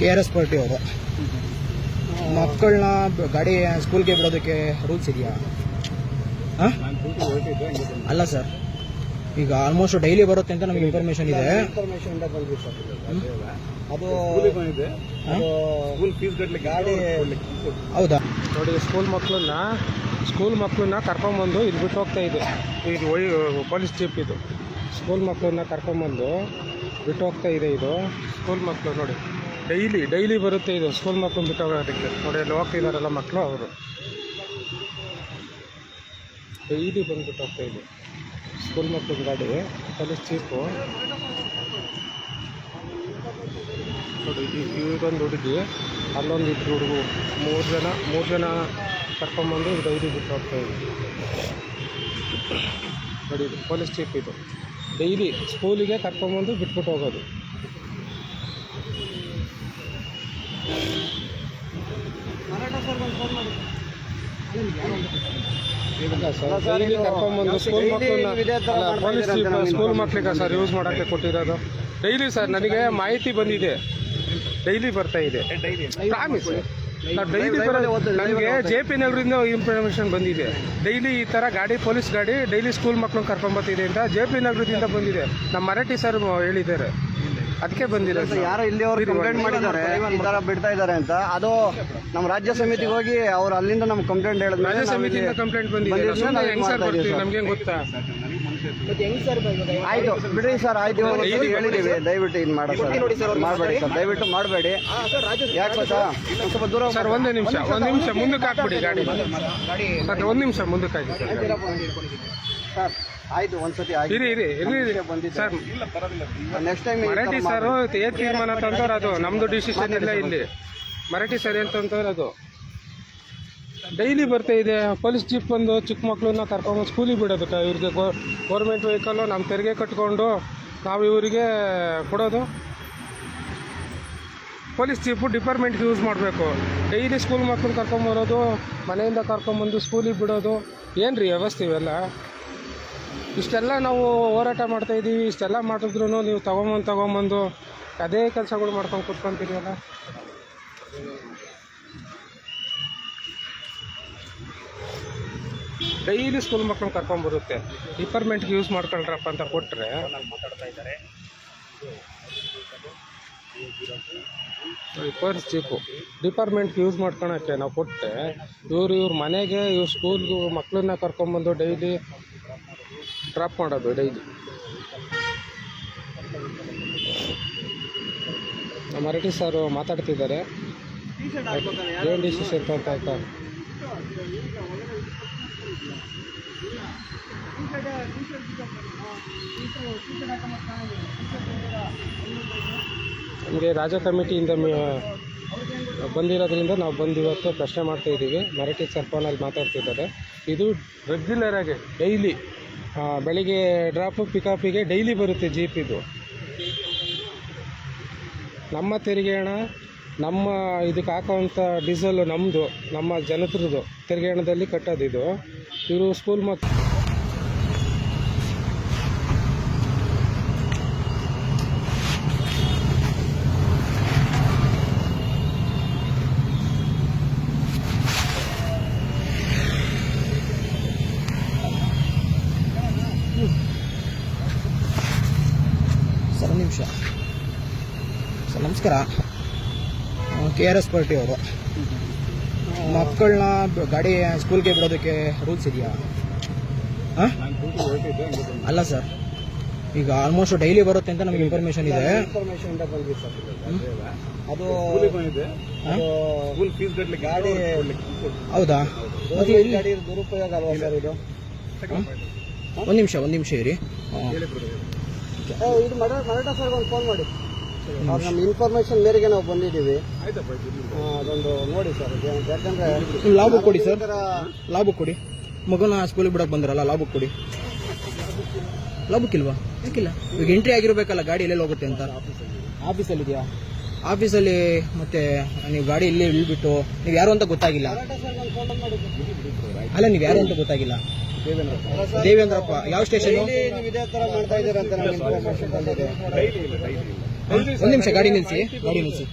K R S party ಅವರು. ಮಕ್ಕಳನ್ನ ಗಾಡಿ ಸ್ಕೂಲ್ಗೆ ಬಿಡೋದಕ್ಕೆ ರೂಲ್ಸ್ ಇದೆಯಾ? ಹಾಂ? ಅಲ್ಲ ಸರ್ ಈಗ ಆಲ್ಮೋಸ್ಟ್ ಡೈಲಿ ಬರುತ್ತೆ ಅಂತ ನಮಗೆ ಇನ್ಫಾರ್ಮೇಶನ್ ಇದೆ. ಹೌದಾ? ನೋಡಿ ಸ್ಕೂಲ್ ಮಕ್ಕಳನ್ನ ಸ್ಕೂಲ್ ಮಕ್ಕಳನ್ನ ಕರ್ಕೊಂಬಂದು ಇದು ಬಿಟ್ಟು ಹೋಗ್ತಾ ಇದೆ. ಇದು ಪೊಲೀಸ್ ಜೀಪ್ ಇದು. ಸ್ಕೂಲ್ ಮಕ್ಕಳನ್ನ ಕರ್ಕೊಂಬಂದು ಬಿಟ್ಟು ಹೋಗ್ತಾ ಇದೆ ಇದು. ಸ್ಕೂಲ್ ಮಕ್ಕಳು ನೋಡಿ. ಡೈಲಿ ಡೈಲಿ ಬರುತ್ತೆ ಇದು. ಸ್ಕೂಲ್ ಮಕ್ಕಳು ಬಿಟ್ಟಾಗ ಅದಕ್ಕೆ ನೋಡಿ ಅಲ್ಲಿ ಹೋಗ್ತಿದಾರಲ್ಲ ಮಕ್ಕಳು ಅವರು. ಡೈಲಿ ಬಂದ್ಬಿಟ್ಟು ಹೋಗ್ತಾ ಇದೆ. ಸ್ಕೂಲ್ ಮಕ್ಕಳ ಗಾಡಿ ಪೊಲೀಸ್ ಚೀಪು. ನೋಡಿ, ಈ ಇವರೊಂದು ಹುಡುಗಿ. ಅಲ್ಲೊಂದು ಇಬ್ಬರು ಹುಡುಗರು ಮೂರು ಜನ ಮೂರು ಜನ ಕರ್ಕೊಂಬಂದು ಡೈಲಿ ಬಿಟ್ಟು ಹೋಗ್ತಾ ಇದೆ. ನೋಡಿ, ಇದು ಪೊಲೀಸ್ ಚೀಫ್ ಇದು. ಡೈಲಿ ಸ್ಕೂಲಿಗೆ ಕರ್ಕೊಂಬಂದು ಬಿಟ್ಬಿಟ್ಟು ಹೋಗೋದು. ಸ್ಕೂಲ್ ಮಕ್ಕಳನ್ನ ಸ್ಕೂಲ್ ಮಕ್ಕಳಿಗೆ ಸರ್ ಯೂಸ್ ಮಾಡೋಕ್ಕೆ ಕೊಟ್ಟಿರೋದು. ಡೈಲಿ ಸರ್ ನನಗೆ ಮಾಹಿತಿ ಬಂದಿದೆ. ಡೈಲಿ ಬರ್ತಾ ಇದೆ. ಪ್ರಾಮಿಸ್ ಡೈಲಿ ನನಗೆ ಜೆ ಪಿ ನಗರದಿಂದ ಇನ್ಫಾರ್ಮೇಷನ್ ಬಂದಿದೆ. ಡೈಲಿ ಈ ಥರ ಗಾಡಿ ಪೊಲೀಸ್ ಗಾಡಿ ಡೈಲಿ ಸ್ಕೂಲ್ ಮಕ್ಕಳನ್ನ ಕರ್ಕೊಂಬರ್ತಿದೆ ಅಂತ ಜೆ ಪಿ ನಗರದಿಂದ ಬಂದಿದೆ. ನಮ್ಮ ಮರಾಠಿ ಸರ್ ಹೇಳಿದ್ದಾರೆ. ಅದಕ್ಕೆ ಬಂದಿರೋದು ಯಾರೋ ಇಲ್ಲಿ ಅವ್ರು ಕಂಪ್ಲೇಂಟ್ ಮಾಡಿದ್ದಾರೆ. ಈ ತರ ಬಿಡ್ತಾ ಇದ್ದಾರೆ ಅಂತ. ಅದು ನಮ್ಮ ರಾಜ್ಯ ಸಮಿತಿಗೆ ಹೋಗಿ ಅವ್ರು ಅಲ್ಲಿಂದ ನಮ್ಗೆ ಕಂಪ್ಲೇಂಟ್ ಹೇಳಿದ್ಮೇಲೆ ರಾಜ್ಯ ಸಮಿತಿಯಿಂದ ಕಂಪ್ಲೇಂಟ್ ಬಂದಿದೆ. ನಾವು ಹೆಂಗ್ ಸರ್ ಬರ್ತೀವಿ ಸರ್. ಗೊತ್ತಾ ಆಯ್ತು. ಬಿಡ್ರಿ ಸರ್ ಆಯ್ತು. ಹೇಳಿದೀವಿ ದಯವಿಟ್ಟು ಇದು ಮಾಡ ಸರ್. ಮಾಡಬೇಡಿ ಸರ್. ದಯವಿಟ್ಟು ಮಾಡಬೇಡಿ. ಯಾಕೆ ಗೊತ್ತಾ? ಸ್ವಲ್ಪ ದೂರ ಸರ್ ಒಂದೇ ನಿಮಿಷ ಒಂದು ನಿಮಿಷ ಮುಂದಕ್ಕೆ ಹಾಕ್ಬಿಡಿ ಗಾಡಿ. ಸರ್ ಒಂದ್ ನಿಮಿಷ ಮುಂದಕ್ಕೆ ಹಾಕಿ ಸರ್. ಸರ್ ಆಯ್ತು ಒಂದ್ಸತಿ ಆಯ್ತು. ಇರಿ ಇರಿ ಇರಿ. Sir next time Marathi sir ಏನ್ ತೀರ್ಮಾನ ತಂದವ್ರು ಅದು ನಮ್ದು ಡಿಸಿಷನ್ ಇಲ್ಲ ಇಲ್ಲಿ. ಮರಾಠಿ ಸರ್ ಏನ್ ತಂದವ್ರು ಅದು. ಡೈಲಿ ಬರ್ತಾ ಇದೆ ಪೊಲೀಸ್ ಜೀಪ್ ಬಂದು ಚಿಕ್ಕ ಮಕ್ಕಳನ್ನ ಕರ್ಕೊಂಡು ಸ್ಕೂಲಿಗೆ ಬಿಡೋದು ಇವ್ರಿಗೆ ಗೌರ್ಮೆಂಟ್ ವೆಹಿಕಲ್ಲು ನಮ್ಮ ತೆರಿಗೆ ಕಟ್ಕೊಂಡು ನಾವು ಇವರಿಗೆ ಕೊಡೋದು. ಪೊಲೀಸ್ ಜೀಪು ಡಿಪಾರ್ಟ್ಮೆಂಟ್ಗೆ ಯೂಸ್ ಮಾಡಬೇಕು. ಡೈಲಿ ಸ್ಕೂಲ್ ಮಕ್ಕಳು ಕರ್ಕೊಂಬರೋದು ಮನೆಯಿಂದ ಕರ್ಕೊಂಬಂದು ಸ್ಕೂಲಿಗೆ ಬಿಡೋದು. ಏನು ರೀ ವ್ಯವಸ್ಥೆ ಇವೆಲ್ಲ? ಇಷ್ಟೆಲ್ಲ ನಾವು ಹೋರಾಟ ಮಾಡ್ತಾ ಇದ್ದೀವಿ, ಇಷ್ಟೆಲ್ಲ ಮಾಡಿದ್ರು ನೀವು ತಗೊಂಬಂದು ತಗೊಂಬಂದು ಅದೇ ಕೆಲಸಗಳು ಮಾಡ್ಕೊಂಡು ಕೂತ್ಕೊಂತೀರಲ್ಲ ಡೈಲಿ ಸ್ಕೂಲ್ ಮಕ್ಕಳು ಕರ್ಕೊಂಬರುತ್ತೆ ಡಿಪಾರ್ಟ್ಮೆಂಟ್ಗೆ ಯೂಸ್ ಮಾಡ್ಕೊಳ್ರಪ್ಪ ಅಂತ ಕೊಟ್ಟರೆ ಪರ್ಸ್ ಚೀಪು ಡಿಪಾರ್ಟ್ಮೆಂಟ್ಗೆ ಯೂಸ್ ಮಾಡ್ಕೊಳಕ್ಕೆ ನಾವು ಕೊಟ್ಟರೆ ಇವ್ರು ಇವ್ರ ಮನೆಗೆ ಇವ್ರ ಸ್ಕೂಲ್ಗೂ ಮಕ್ಕಳನ್ನ ಕರ್ಕೊಂಬಂದು ಡೈಲಿ ಡ್ರಾಪ್ ಮಾಡೋದು ಡೈಲಿ ನಮ್ಮ ಮರಾಠಿ ಸಾರು ಮಾತಾಡ್ತಿದ್ದಾರೆ. ಏನು ನಮಗೆ ರಾಜ ಕಮಿಟಿಯಿಂದ ಬಂದಿರೋದ್ರಿಂದ ನಾವು ಬಂದು ಇವತ್ತು ಪ್ರಶ್ನೆ ಮಾಡ್ತಾ ಇದ್ದೀವಿ. ಮರಾಠಿ ಸರ್ ಫೋನಲ್ಲಿ ಮಾತಾಡ್ತಿದ್ದಾರೆ. ಇದು ರೆಗ್ಯುಲರ್ ಆಗಿ ಡೈಲಿ ಬೆಳಿಗ್ಗೆ ಡ್ರಾಪು ಪಿಕಪಿಗೆ ಡೈಲಿ ಬರುತ್ತೆ ಜೀಪ್ ಇದು. ನಮ್ಮ ತೆರಿಗೆ ಹಣ, ನಮ್ಮ ಇದಕ್ಕೆ ಹಾಕೋವಂಥ ಡೀಸೆಲ್ ನಮ್ಮದು ನಮ್ಮ ಜನತ್ರದ್ದು ತೆರಿಗೆ ಹಣದಲ್ಲಿ ಕಟ್ಟೋದಿದು ಇವರು ಸ್ಕೂಲ್ ಮಕ್ಕಳು ಸರ್ ಒಂದು ನಿಮಿಷ. ಸರ್ ನಮಸ್ಕಾರ. ಕೆ ಆರ್ ಎಸ್ ಪಾರ್ಟಿ ಅವರು. ಮಕ್ಕಳನ್ನ ಗಾಡಿ ಸ್ಕೂಲ್ಗೆ ಬಿಡೋದಕ್ಕೆ ರೂಲ್ಸ್ ಇದೆಯಾ? ಹಾಂ? ಅಲ್ಲ ಸರ್. ಈಗ ಆಲ್ಮೋಸ್ಟ್ ಡೈಲಿ ಬರುತ್ತೆ ಅಂತ ನಮಗೆ ಇನ್ಫಾರ್ಮೇಶನ್ ಇದೆ. ಇನ್ಫಾರ್ಮೇಶನ್ ಅದು ಸ್ಕೂಲ್ ಫೀಸ್ ಕಟ್ಲಿಕ್ಕೆ ಗಾಡಿ ಹೌದಾ? ಗಾಡಿ ದುರುಪಯೋಗ ಅಲ್ವಾ ಸರ್ ಇದು? ಒಂದು ನಿಮಿಷ ಒಂದು ನಿಮಿಷ ಇರಿ. ಇದು ಮರ ಮರಾಠ ಸರ್ ಒಂದು ಫೋನ್ ಮಾಡಿ. ಅವ್ರು ನಮ್ಮ ಇನ್ಫಾರ್ಮೇಶನ್ ಮೇರೆಗೆ ನಾವು ಬಂದಿದ್ದೀವಿ. ಅದೊಂದು ನೋಡಿ ಸರ್ ಯಾಕಂದ್ರೆ ಲಾಭ ಕೊಡಿ ಸರ್ ಲಾಭ ಕೊಡಿ. ಮಗನ ಸ್ಕೂಲಿಗೆ ಬಿಡಕ್ಕೆ ಬಂದ್ರಲ್ಲ ಲಾಭ ಕೊಡಿ. ಲಾಭಕ್ಕಿಲ್ವಾ? ಯಾಕಿಲ್ಲ? ಈಗ ಎಂಟ್ರಿ ಆಗಿರ್ಬೇಕಲ್ಲ ಗಾಡಿ ಎಲ್ಲೆಲ್ಲಿ ಹೋಗುತ್ತೆ ಅಂತ. ಆಫೀಸಲ್ಲಿ ಇದೆಯಾ? ಆಫೀಸಲ್ಲಿ ಮತ್ತೆ ನೀವು ಗಾಡಿ ಇಲ್ಲಿ ಇಳ್ಬಿಟ್ಟು ನೀವು ಯಾರು ಅಂತ ಗೊತ್ತಾಗಿಲ್ಲ. ಅಲ್ಲ ನೀವು ಯಾರು ಅಂತ ಗೊತ್ತಾಗಿಲ್ಲ. ದೇವೇಂದ್ರಪ್ಪ. ಯಾವ ಸ್ಟೇಷನ್ ಡೈಲಿ ನೀವು ಇದೇ ತರ ಮಾಡ್ತಾ ಇದ್ದೀರಾ ಅಂತ ನಮ್ಗೆ ಇನ್ಫಾರ್ಮೇಶನ್ ಬಂದಿದೆ. ಒಂದ್ ನಿಮಿಷ ಗಾಡಿ ನಿಲ್ಸಿ. ಗಾಡಿ ನಿಲ್ಸಿ.